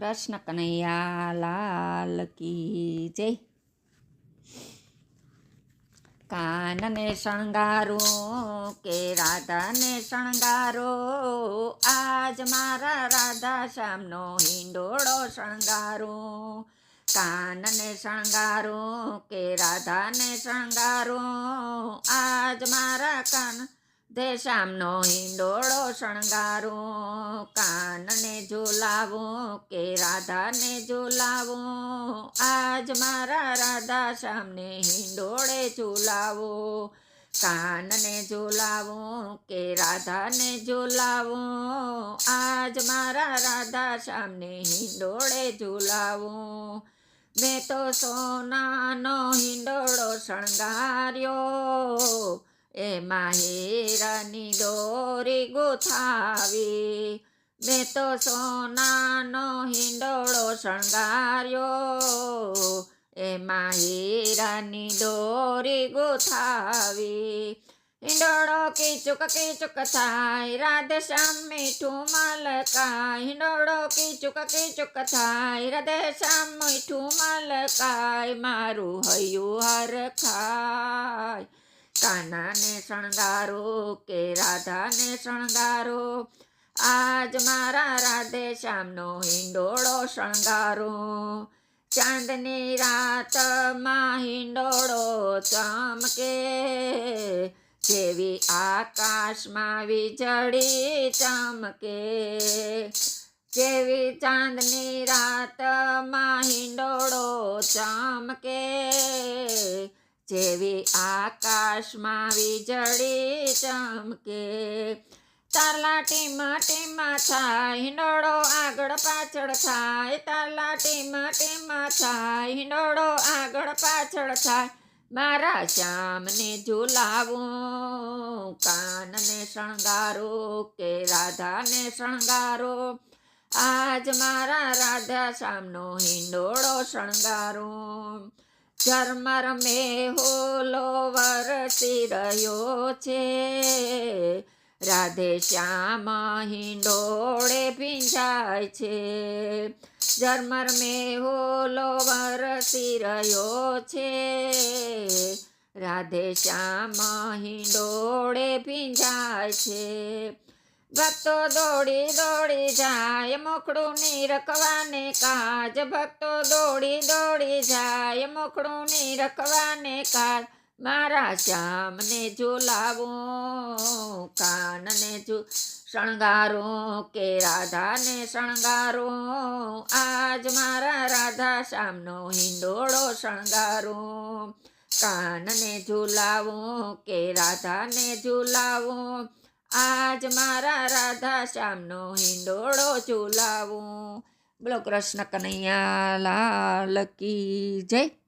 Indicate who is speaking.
Speaker 1: કૃષ્ણ કનૈયા લાલ કી જય કાનને શણગારો કે રાધાને શણગારો આજ મારા રાધા શ્યામનો હિંડોળો શણગારો કાનને શણગારો કે રાધાને શણગારો આજ મારા કાન તે શ્યામનો હિંડોળો શણગારું, કાનને ઝુલાવું કે રાધાને ઝુલાવો, આજ મારા રાધા શ્યામને હિંડોળે ઝુલાવો, કાનને ઝુલાવું કે રાધાને ઝુલાવો, આજ મારા રાધા શ્યામને હિંડોળે ઝુલાવો. મેં તો સોનાનો હિંડોળો શણગાર્યો એમાં હીરાની દોરી ગોથાવી મેં તો સોનાનો હિંડોળો શણગાર્યો. એમાં હીરાની દોરી ગોથાવી હિંડોળો કીચુક કીચુક થાય, રાધે શ્યામ મીઠું મલકા હિંડોળો કીચુક કીચુક થાય, રાધે શ્યામ મીઠું મલકાય. મારું હૈયું હર ખાય કાનાને શણગારો કે રાધાને શણગારો? આજ મારા રાધે શ્યામનો હિંડોળો શણગારો. ચાંદની રાતમાં હિંડોળો ચમકે, જેવી આકાશમાં વીજળી ચમકે. જેવી ચાંદની રાતમાં હિંડોળો ચમકે જેવી આકાશમાં વીજળી ચમકે. તારલા ટીમા ટીમા થાય હિંડોળો આગળ પાછળ થાય તારલા ટીમા ટીમા થાય હિંડોળો આગળ પાછળ થાય મારા શ્યામને ઝુલાવું, કાનને શણગારો કે રાધાને શણગારો. આજ મારા રાધા શ્યામનો હિંડોળો શણગારો. ઝરમર મેહોલો વરસી રહ્યો છે. રાધે શ્યામ હિંડોળે ભીંજાય છે. ઝરમર મેહોલો વરસી રહ્યો છે. રાધે શ્યામ હિંડોળે ભીંજાય છે. ભક્તો દોડી દોડી જાય, મોખડું નીરખવાને કાજ. ભક્તો દોડી દોડી જાય, મોખડું નીરખવાને કાજ. મારા શ્યામને ઝુલાવું કાનને ઝુ શણગારો, કે રાધાને શણગારો. આજ મારા રાધા શ્યામનો હિંડોળો શણગારો. કાનને ઝુલાવો કે રાધાને ઝુલાવો આજ મારા રાધા શ્યામનો હિંડોળો ચૂલાવું. બોલો કૃષ્ણ કનૈયા લાલ કી જય.